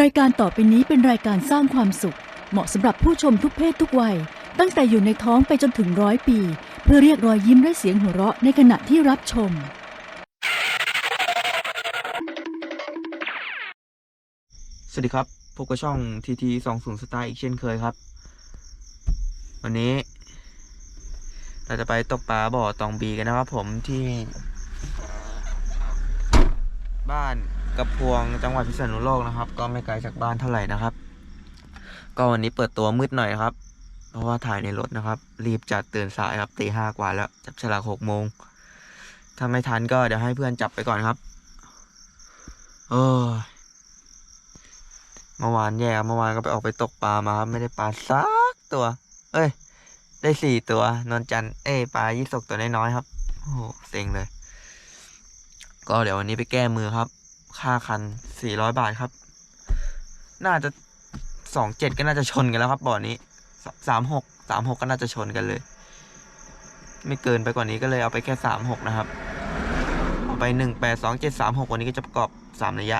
รายการต่อไปนี้เป็นรายการสร้างความสุข เหมาะสำหรับผู้ชมทุกเพศทุกวัย ตั้งแต่อยู่ในท้องไปจนถึงร้อยปี เพื่อเรียกรอยยิ้มและเสียงหัวเราะในขณะที่รับชม สวัสดีครับพบกับช่อง TT 2 0 Style อีกเช่นเคยครับ วันนี้ เราจะไปตกปลาบ่อตองบีกันนะครับผมที่ บ้าน กระพวงจังหวัดพิษณุโลกนะครับ ก็ไม่ไกลจากบ้านเท่าไหร่นะครับ ก็วันนี้เปิดตัวมืดหน่อยครับ เพราะว่าถ่ายในรถนะครับ รีบจัดตื่นสายครับตีห้ากว่าแล้ว จับฉลากหกโมงถ้าไม่ทันก็เดี๋ยวให้เพื่อนจับไปก่อนครับโอ้ยเมื่อวานแย่เมื่อวานก็ไปออกไปตกปลามาครับไม่ได้ปลาสักตัว เอ้ย ได้สี่ตัวนนจันเอ้ยปลายี่สกตัวน้อยๆครับโอ้โหเซ็งเลย ก็เดี๋ยววันนี้ไปแก้มือครับ ค่าคันสี่ร้อยบาทครับ น่าจะสองเจ็ดก็น่าจะชนกันแล้วครับบ่อนี้สามหกสามหกก็น่าจะชนกันเลย ไม่เกินไปกว่านี้ก็เลยเอาไปแค่สามหกนะครับเอาไปหนึ่งแปดสองเจ็ดสามหกวันนี้ก็จะประกอบสามระยะ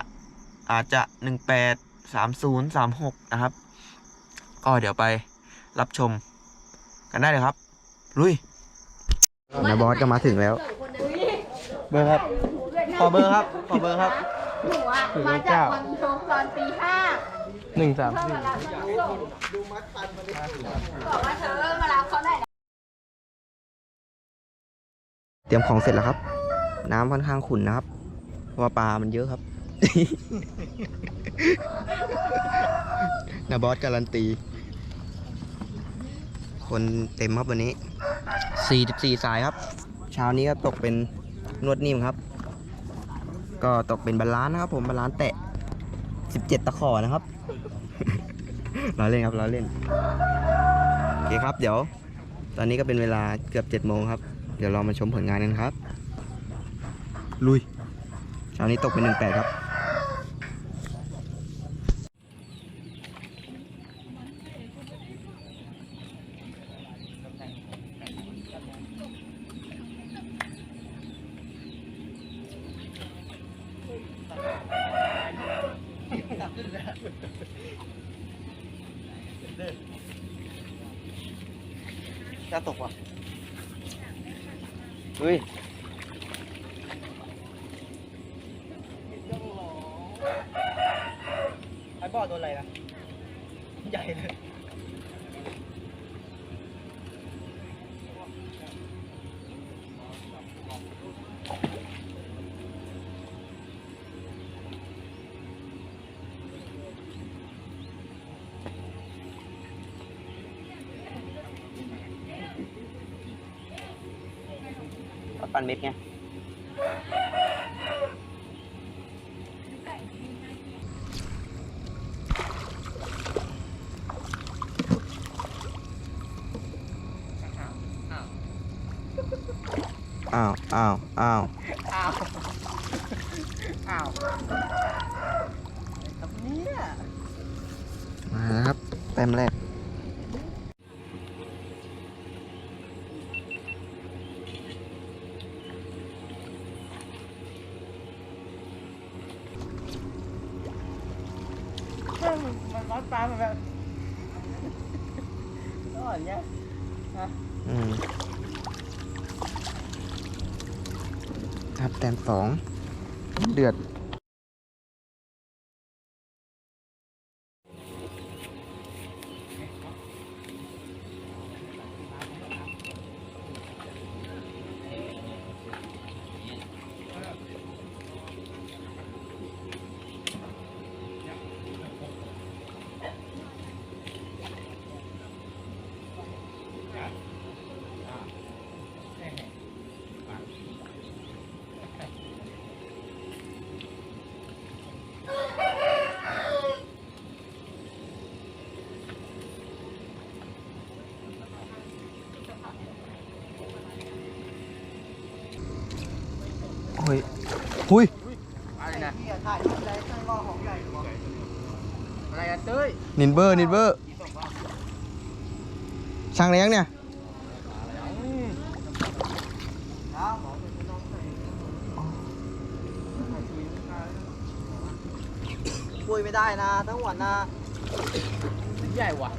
อาจจะหนึ่งแปดสามศูนย์สามหกนะครับ ก็เดี๋ยวไปรับชมกันได้เลยครับ ลุยนาบอสก็มาถึงแล้ว เบอร์ครับ ขอเบอร์ครับ ขอเบอร์ครับ หนูอะมาจากคอนโดตอนตีห้าหนึ่งสามเพื่อสี่มารับน้องส่งบอกว่าเธอมารับเขาหน่อยนะเตรียมของเสร็จแล้วครับ น้ำค่อนข้างขุ่นนะครับเพราะว่าปลามันเยอะครับ นาบอสการันตี คนเต็มครับวันนี้ 44 สายครับ เช้านี้ก็ตกเป็นนวดนิ่มครับ ก็ตกเป็นบาลานซ์นะครับผมบาลานซ์แตะ 17 ตะขอนะครับ เราเล่นครับ เราเล่น โอเคครับ เดี๋ยว ตอนนี้ก็เป็นเวลาเกือบ7โมงครับ เดี๋ยวเรามาชมผลงานกันครับ ลุยเช้านี้ตกเป็น 18 ครับ จะตกว่ะเฮ้ยไอ้บอดโดนอะไรนะใหญ่เลย ปันเม็ดไงอ้าวอ้าวอ้าวอ้าวอ้าวกับเนี่ยมาแล้วครับ แต้มแรก ร้อนเนี่ยอืมครับแต้มสองเดือด โอ้ยหุยอะไรนะถ่ายอะไรใส่หม้อของใหญ่อะไรอะเต้ยนินเบอร์นินเบอร์ช่างเลี้ยงเนี่ยเอาปุยไม่ได้นะ ทั้งวันนะใหญ่ว่ะ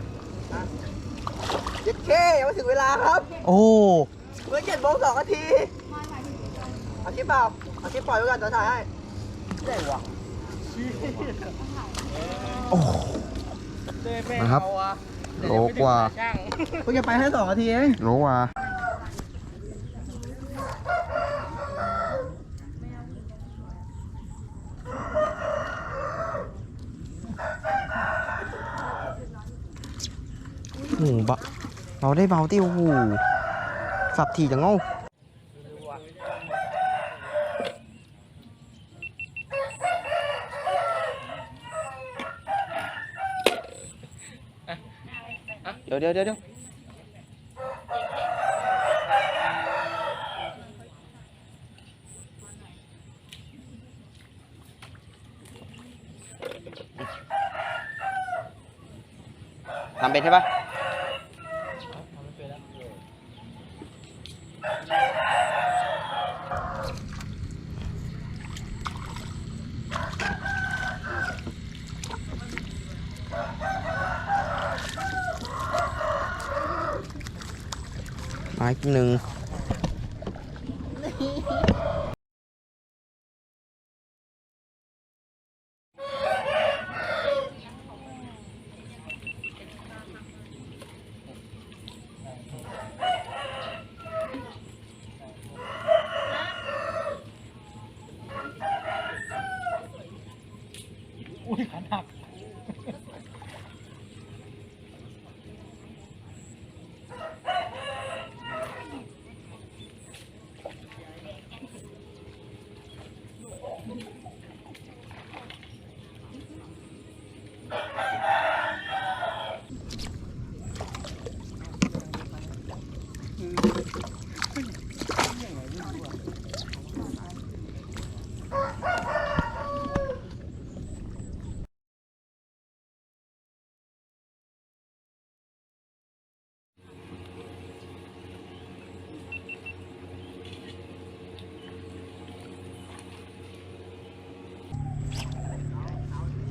เจ็ดเคยังไม่ถึงเวลาครับ โอ้เมื่อเจ็ดโมงสองนาที เอาคลิปเปล่าเอาคลิปปล่อยไว้ก่อนเดี๋ยวถ่ายให้ใหญ่ว่ะโอ้เต้แม่นะครับเอาอะแต่โลยังไม่ถึงกว่าเช่างเพิ่งจะไปแค่สองนาทีเองรู้ว่าโอ้โหเบาเราได้เบาที่โอ้โหสับทีจังเงา เดี๋ยวเดี๋ยวเดี๋ยวเดี๋ยวทำเป็นใช่ปะ อีกหนึ่งอุ้ยขันหัก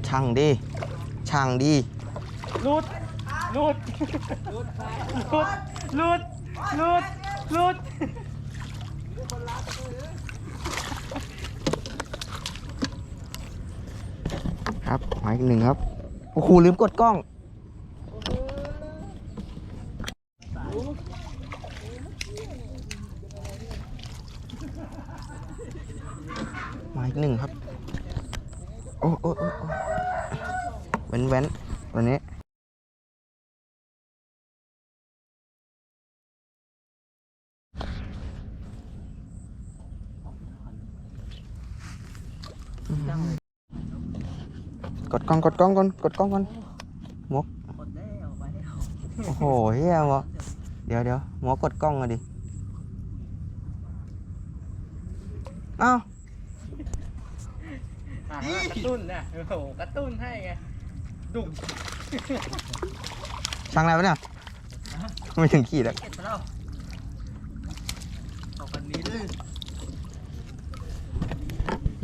ช่างดีช่างดีลุดลุดลุดลุดลุดลุดลุดครับมาอีกหนึ่งครับโอ้โหลืมกดกล้องมาอีกหนึ่งครับ โอ้โอ้โอ้โอ้เว้นเว้นตัวนี้กดกล้องกดกล้องก่อนกดกล้องก่อนหมวกโอ้โหเฮียหมวกเดี๋ยวเดี๋ยวหมวกกดกล้องอะดิเอ้าอะกระตุ้นนะโอ้โหกระตุ้นให้ไง ดุกช่างอะไรวะเนี่ยไม่ถึงขีดแล้วเจ็ดไปแล้วเอาคันนี้เลย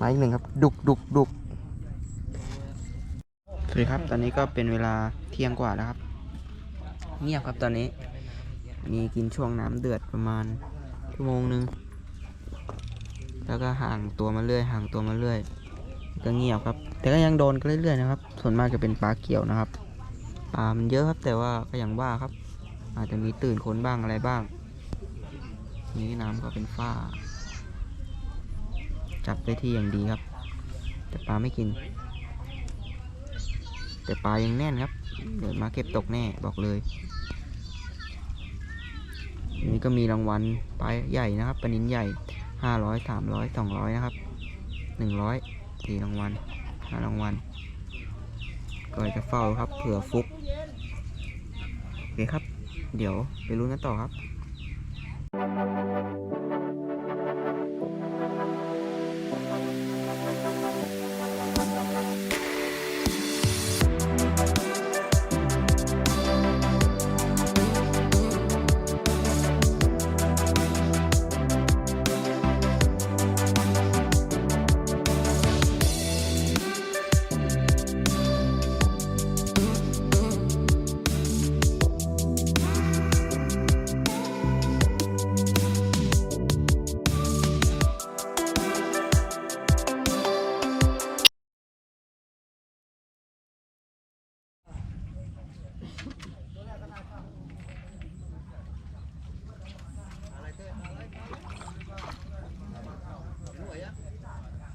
มาอีกหนึ่งครับ ดุกดุกดุกสวัสดีครับ ตอนนี้ก็เป็นเวลาเที่ยงกว่าแล้วครับ เงียบครับตอนนี้ มีกินช่วงน้ำเดือดประมาณชั่วโมงหนึ่งแล้วก็ห่างตัวมาเรื่อย ห่างตัวมาเรื่อย ก็เงียบครับ แต่ก็ยังโดนกันเรื่อยๆนะครับ ส่วนมากจะเป็นปลาเกี่ยวนะครับปลามันเยอะครับ แต่ว่าก็อย่างว่าครับ อาจจะมีตื่นคนบ้างอะไรบ้าง นี้น้ำก็เป็นฝ้า จับได้ที่อย่างดีครับ แต่ปลาไม่กิน แต่ปลายังแน่นครับ เดี๋ยวมาเก็บตกแน่บอกเลย นี่ก็มีรางวัลปลาใหญ่นะครับปลานินใหญ่ห้าร้อยสามร้อยสองร้อยนะครับหนึ่งร้อย สี่รางวัลห้ารางวัลก็จะเฝ้าครับเผื่อฟุกโอเคครับ เดี๋ยวไปรู้นกันต่อครับ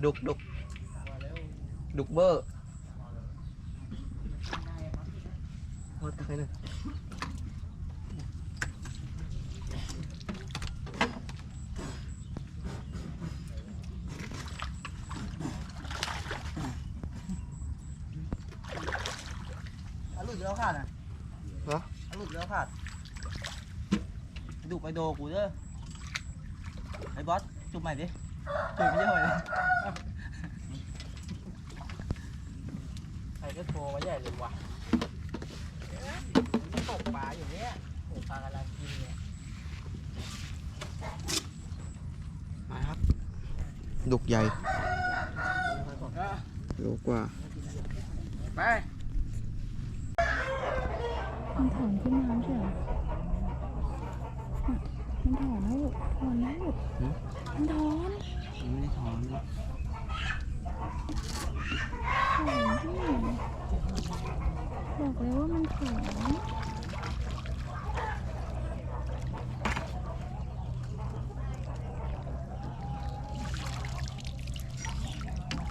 ดุกดุกดุกเบอร์โทษตะไคร้หน่อยเอาหลุดแล้วขาดอะเหรอเอาหลุดแล้วขาดดุไปโดกูเด้อไอ้บอสจุบใหม่ดิ จุบไปเยอะไปเลยใครก็โทรมาใหญ่เลยว่ะตกปลาอยู่เนี่ยโอ้ปลากำลังกินเนี่ย มาครับ ดุกใหญ่โลกว่า ไปมันถอนขึ้นน้ำใช่เหรอมันถอนแล้วถอนแล้วมันถอน ไม่ได้ถอนถอนที่บอกเลยว่ามันถอน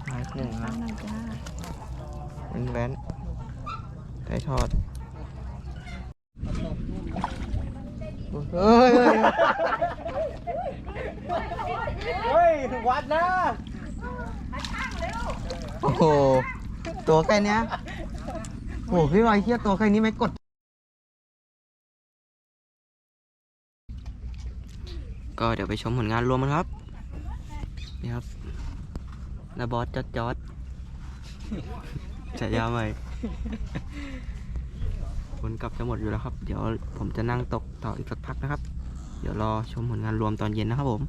หายหนึ่งฟันะงหน่อยจ้าเป็นแว้นไก่ทอดเฮ้ยเฮ้ย วัดนะโอ้โห ตัวแค่เนี้ยโอ้โหพี่วายเทียตัวแค่นี้ไม่กด ก็เดี๋ยวไปชมผลงานรวมกันครับ นี่ครับนาบอสจอดจอดฉายาใหม่คนกลับจะหมดอยู่แล้วครับ เดี๋ยวผมจะนั่งตกต่ออีกสักพักนะครับ เดี๋ยวรอชมผลงานรวมตอนเย็นนะครับผม